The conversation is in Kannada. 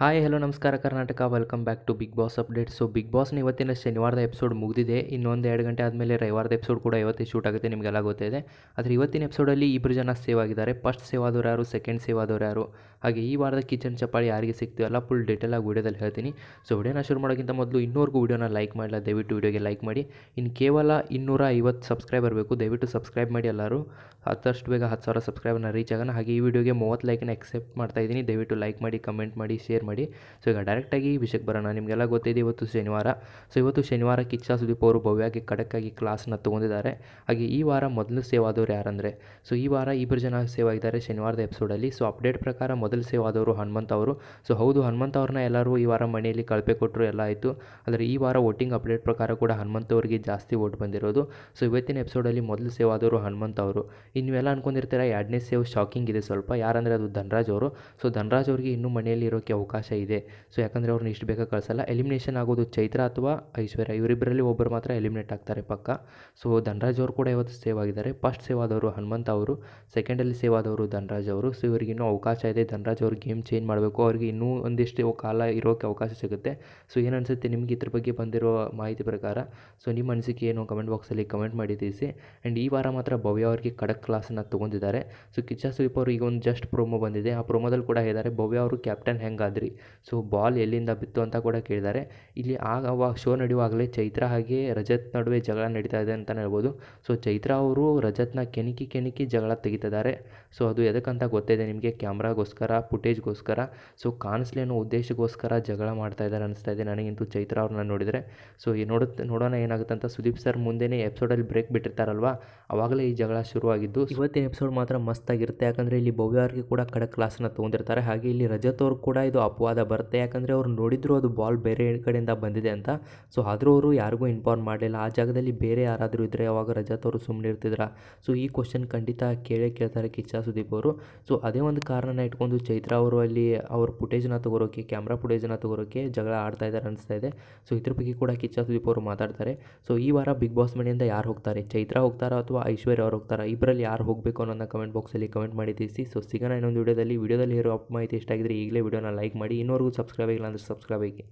ಹಾಯ್ ಹಲೋ ನಮಸ್ಕಾರ, Karnataka. Welcome back to Bigg Boss update so Bigg ಬಾಸ್ನ ಇವತ್ತಿನ ಶನಿವಾರದ ಎಪಿಸೋಡ್ ಮುಗಿದಿದೆ. ಇನ್ನೊಂದು ಎರಡು ಗಂಟೆ ಆದಮೇಲೆ ರವಿವಾರದ ಎಪಿಸೋಡ್ ಕೂಡ ಇವತ್ತೇ ಶೂಟ್ ಆಗುತ್ತೆ, ನಿಮಗೆಲ್ಲ ಗೊತ್ತಿದೆ ಆದರೆ ಇವತ್ತಿನ ಎಪಿಸೋಡಲ್ಲಿ ಇಬ್ಬರು ಜನ ಸೇವ್ ಆಗಿದ್ದಾರೆ. ಫಸ್ಟ್ ಸೇವ್ ಆದವರು ಯಾರು? ಸೆಕೆಂಡ್ ಸೇವ್ ಆದವರು ಯಾರು? ಹಾಗೆ ಈ ವಾರದ ಕಿಚನ್ ಚಪಾಳಿ ಯಾರಿಗೆ ಸಿಗ್ತೀವಲ್ಲ ಫುಲ್ ಆಗಿ ವೀಡಿಯೋದಲ್ಲಿ ಹೇಳ್ತೀನಿ. ಸೊ ವಿಡಿಯೋನ ಶುರು ಮಾಡೋಕ್ಕಿಂತ ಮೊದಲು ಇನ್ನೂರಿಗೂ ವೀಡಿಯೋನ ಲೈಕ್ ಮಾಡಿಲ್ಲ ದಯವಿಟ್ಟು ವೀಡಿಯೋಗೆ ಲೈಕ್ ಮಾಡಿ. ಇನ್ನು ಕೇವಲ ಇನ್ನೂರ ಐವತ್ತು ಸಬ್ಸ್ಕ್ರೈಬರ್ ಬೇಕು. ದಯವಿಟ್ಟು ಸಬ್ಸ್ಕ್ರೈಬ್ ಮಾಡಿ ಎಲ್ಲರೂ. ಹತ್ತಷ್ಟು ಬೇಗ ಹತ್ತು ಸಾವಿರ ಸಬ್ಸ್ಕ್ರೈಬರ್ನ ರೀಚ್ ಆಗೋಣ. ಹಾಗೆ ಈ ವಿಡಿಯೋಗೆ ಮೂವತ್ತು ಲೈಕ್ನ ಎಕ್ಸೆಪ್ಟ್ ಮಾಡ್ತಾ ಇದ್ದೀನಿ. ದಯವಿಟ್ಟು ಲೈಕ್ ಮಾಡಿ ಕಮೆಂಟ್ ಮಾಡಿ ಶೇರ್ ಮಾಡಿ. ಸೊ ಈಗ ಡೈರೆಕ್ಟಾಗಿ ಈ ವಿಷಯಕ್ಕೆ ಬರೋಣ. ನಿಮಗೆಲ್ಲ ಗೊತ್ತಿದೆ ಇವತ್ತು ಶನಿವಾರ. ಸೊ ಇವತ್ತು ಶನಿವಾರ ಕಿಚ್ಚ ಸುದೀಪ್ ಅವರು ಭವ್ಯಗೆ ಖಡಕ್ಕಾಗಿ ಕ್ಲಾಸ್ನ ತೊಗೊಂಡಿದ್ದಾರೆ. ಹಾಗೆ ಈ ವಾರ ಮೊದಲು ಸೇವ್ ಆದವರು ಯಾರಂದರೆ? ಸೊ ಈ ವಾರ ಇಬ್ಬರು ಜನ ಸೇವ್ ಆಗಿದ್ದಾರೆ ಶನಿವಾರದ ಎಪಿಸೋಡಲ್ಲಿ ಸೊ ಅಪ್ಡೇಟ್ ಪ್ರಕಾರ ಮೊದಲು ಸೇವ್ ಆದವರು ಹನುಮಂತ್ ಅವರು. ಸೊ ಹೌದು, ಹನುಮಂತ ಅವ್ರನ್ನ ಎಲ್ಲರೂ ಈ ವಾರ ಮನೆಯಲ್ಲಿ ಕಳಪೆ ಕೊಟ್ಟರು ಎಲ್ಲ ಆಯಿತು. ಆದರೆ ಈ ವಾರ ವೋಟಿಂಗ್ ಅಪ್ಡೇಟ್ ಪ್ರಕಾರ ಕೂಡ ಹನುಮಂತ ಅವರಿಗೆ ಜಾಸ್ತಿ ವೋಟ್ ಬಂದಿರೋದು. ಸೊ ಇವತ್ತಿನ ಎಪಿಸೋಡಲ್ಲಿ ಮೊದಲು ಸೇವ್ ಆದವರು ಹನುಮಂತ ಅವರು. ಇನ್ನು ನೀವೆಲ್ಲ ಅನ್ಕೊಂಡಿರ್ತೀರ, ಎರಡನೇ ಸೇವ್ ಶಾಕಿಂಗ್ ಇದೆ ಸ್ವಲ್ಪ. ಯಾರಂದರೆ ಅದು ಧನರಾಜ್ ಅವರು. ಸೊ ಧನರಾಜ್ ಅವರಿಗೆ ಇನ್ನೂ ಮನೆಯಲ್ಲಿ ಇರೋಕ್ಕೆ ಅವಕಾಶ ಇದೆ. ಸೊ ಯಾಕಂದರೆ ಅವ್ರನ್ನ ಇಷ್ಟು ಬೇಗ ಕಳಿಸಲ್ಲ. ಎಲಿಮಿನೇಷನ್ ಆಗೋದು ಚೈತ್ರ ಅಥವಾ ಐಶ್ವರ್ಯ. ಇವರಿಬ್ಬರಲ್ಲಿ ಒಬ್ಬರು ಮಾತ್ರ ಎಲಿಮಿನೇಟ್ ಆಗ್ತಾರೆ ಪಕ್ಕ. ಸೊ ಧನರಾಜ್ ಅವರು ಕೂಡ ಇವತ್ತು ಸೇವ್ ಆಗಿದ್ದಾರೆ. ಫಸ್ಟ್ ಸೇವ್ ಆದವರು ಹನುಮಂತ ಅವರು ಸೆಕೆಂಡಲ್ಲಿ ಸೇವ್ ಆದವರು ಧನರಾಜ್ ಅವರು. ಸೊ ಇವರಿಗೆ ಇನ್ನೂ ಅವಕಾಶ ಇದೆ. ಧನರಾಜ್ ಅವರು ಗೇಮ್ ಚೇಂಜ್ ಮಾಡಬೇಕು. ಅವ್ರಿಗೆ ಇನ್ನೂ ಒಂದಿಷ್ಟು ಕಾಲ ಇರೋಕ್ಕೆ ಅವಕಾಶ ಸಿಗುತ್ತೆ. ಸೊ ಏನು ಅನಿಸುತ್ತೆ? ನಿಮಗೆ ಇದ್ರ ಬಗ್ಗೆ ಬಂದಿರೋ ಮಾಹಿತಿ ಪ್ರಕಾರ. ಸೊ ನಿಮ್ಮ ಅನಿಸಿಕೆ ಏನು? ಕಮೆಂಟ್ ಬಾಕ್ಸಲ್ಲಿ ಕಮೆಂಟ್ ಮಾಡಿ ತಿಳಿಸಿ. ಆ್ಯಂಡ್ ಈ ವಾರ ಮಾತ್ರ ಭವ್ಯ ಅವರಿಗೆ ಖಡಕ್ ಕ್ಲಾಸನ್ನು ತೊಗೊಂಡಿದ್ದಾರೆ. ಸೊ ಕಿಚ್ಚ ಸ್ವೀಪ್ ಅವರು ಈಗ ಒಂದು ಜಸ್ಟ್ ಪ್ರೋಮೋ ಬಂದಿದೆ. ಆ ಪ್ರೋಮೋದಲ್ಲಿ ಕೂಡ ಹೇಳಿದ್ದಾರೆ, ಭವ್ಯ ಅವರು ಕ್ಯಾಪ್ಟನ್ ಹೆಂಗಾದ್ರಿ? ಸೊ ಬಾಲ್ ಎಲ್ಲಿಂದ ಬಿತ್ತು ಅಂತ ಕೂಡ ಕೇಳಿದ್ದಾರೆ. ಇಲ್ಲಿ ಆಗ ಶೋ ನಡೆಯುವಾಗಲೇ ಚೈತ್ರ ಹಾಗೆ ರಜತ್ ನಡುವೆ ಜಗಳ ನಡೀತಾ ಇದೆ ಅಂತಲೇ ಹೇಳ್ಬೋದು. ಸೊ ಚೈತ್ರ ಅವರು ರಜತ್ನ ಕೆಣಕಿ ಕೆಣಕಿ ಜಗಳ ತೆಗಿತಿದ್ದಾರೆ. ಸೊ ಅದು ಎದಕ್ಕಂತ ಗೊತ್ತಿದೆ ನಿಮಗೆ? ಕ್ಯಾಮ್ರಾಗೋಸ್ಕರ ಫುಟೇಜ್ಗೋಸ್ಕರ ಸೊ ಕಾಣಿಸ್ಲಿ ಅನ್ನೋ ಉದ್ದೇಶಕ್ಕೋಸ್ಕರ ಜಗಳ ಮಾಡ್ತಾ ಇದ್ದಾರೆ ಅನಿಸ್ತಾ ಇದೆ ನನಗಿಂತೂ ಚೈತ್ರ ಅವ್ರನ್ನ ನೋಡಿದರೆ. ಸೊ ಈ ನೋಡುತ್ತೆ ನೋಡೋಣ ಏನಾಗುತ್ತೆ ಅಂತ ಸುದೀಪ್ ಸರ್ ಮುಂದೆನೇ ಎಪಿಸೋಡಲ್ಲಿ ಬ್ರೇಕ್ ಬಿಟ್ಟಿರ್ತಾರಲ್ವ? ಆವಾಗಲೇ ಈ ಜಗಳ ಶುರುವಾಗಿದ್ದು. ಇವತ್ತಿನ ಎಪಿಸೋಡ್ ಮಾತ್ರ ಮಸ್ತಾಗಿರುತ್ತೆ. ಯಾಕಂದರೆ ಇಲ್ಲಿ ಭವ್ಯ ಕೂಡ ಕಡೆ ಕ್ಲಾಸನ್ನು ತೊಗೊಂಡಿರ್ತಾರೆ. ಹಾಗೆ ಇಲ್ಲಿ ರಜತ್ ಅವರು ಕೂಡ ಇದು ಅಪವಾದ ಬರುತ್ತೆ. ಯಾಕಂದರೆ ಅವ್ರು ನೋಡಿದ್ರು ಅದು ಬಾಲ್ ಬೇರೆ ಕಡೆಯಿಂದ ಬಂದಿದೆ ಅಂತ. ಸೊ ಆದರೂ ಅವರು ಯಾರಿಗೂ ಇನ್ಫಾರ್ಮ್ ಮಾಡಲಿಲ್ಲ. ಆ ಜಾಗದಲ್ಲಿ ಬೇರೆ ಯಾರಾದರೂ ಇದ್ದರೆ ಅವಾಗ ರಜಾ ಅವರು ಸುಮ್ಮನೆ ಇರ್ತಿದ್ರ? ಸೊ ಈ ಕ್ವಶನ್ ಖಂಡಿತ ಕೇಳೇ ಕೇಳ್ತಾರೆ ಕಿಚ್ಚ ಸುದೀಪ್ ಅವರು. ಸೊ ಅದೇ ಒಂದು ಕಾರಣನ ಇಟ್ಕೊಂಡು ಚೈತ್ರ ಅವರು ಅಲ್ಲಿ ಅವ್ರ ಫುಟೇಜ್ನ ತಗೋರೋಕೆ ಕ್ಯಾಮ್ರಾ ಫುಟೇಜ್ನ ತಗೋರೋಕೆ ಜಗಳ ಆಡ್ತಾ ಇದ್ದಾರೆ ಅನಿಸ್ತಾ ಇದೆ. ಸೊ ಇದ್ರ ಬಗ್ಗೆ ಕೂಡ ಕಿಚ್ಚ ಸುದೀಪ್ ಅವರು ಮಾತಾಡ್ತಾರೆ. ಸೊ ಈ ವಾರ ಬಿಗ್ ಬಾಸ್ ಮನೆಯಿಂದ ಯಾರು ಹೋಗ್ತಾರೆ? ಚೈತ್ರ ಹೋಗ್ತಾರಾ ಅಥವಾ ಐಶ್ವರ್ಯ ಅವ್ರು ಹೋಗ್ತಾರಾ? ಇಬ್ಬರಲ್ಲಿ ಯಾರು ಹೋಗಬೇಕು ಅನ್ನೋದನ್ನ ಕಮೆಂಟ್ ಬಾಕ್ಸಲ್ಲಿ ಕಮೆಂಟ್ ಮಾಡಿ ತಿಳಿಸಿ. ಸೊ ಸಿಗೋಣ ಇನ್ನೊಂದು ವಿಡಿಯೋದಲ್ಲಿ. ವಿಡಿಯೋದಲ್ಲಿ ಇರೋ ಮಾಹಿತಿ ಇಷ್ಟ ಆಗಿದ್ರೆ ಈಗಲೇ ವಿಡಿಯೋನ ಲೈಕ್ ಮಾಡಿ ಇನ್ನೂವರೆಗೂ ಸಬ್ಸ್ಕ್ರೈಬ್ ಆಗಿಲ್ಲ ಅಂದರೆ ಸಬ್ಸ್ಕ್ರೈಬ್ ಆಗಿ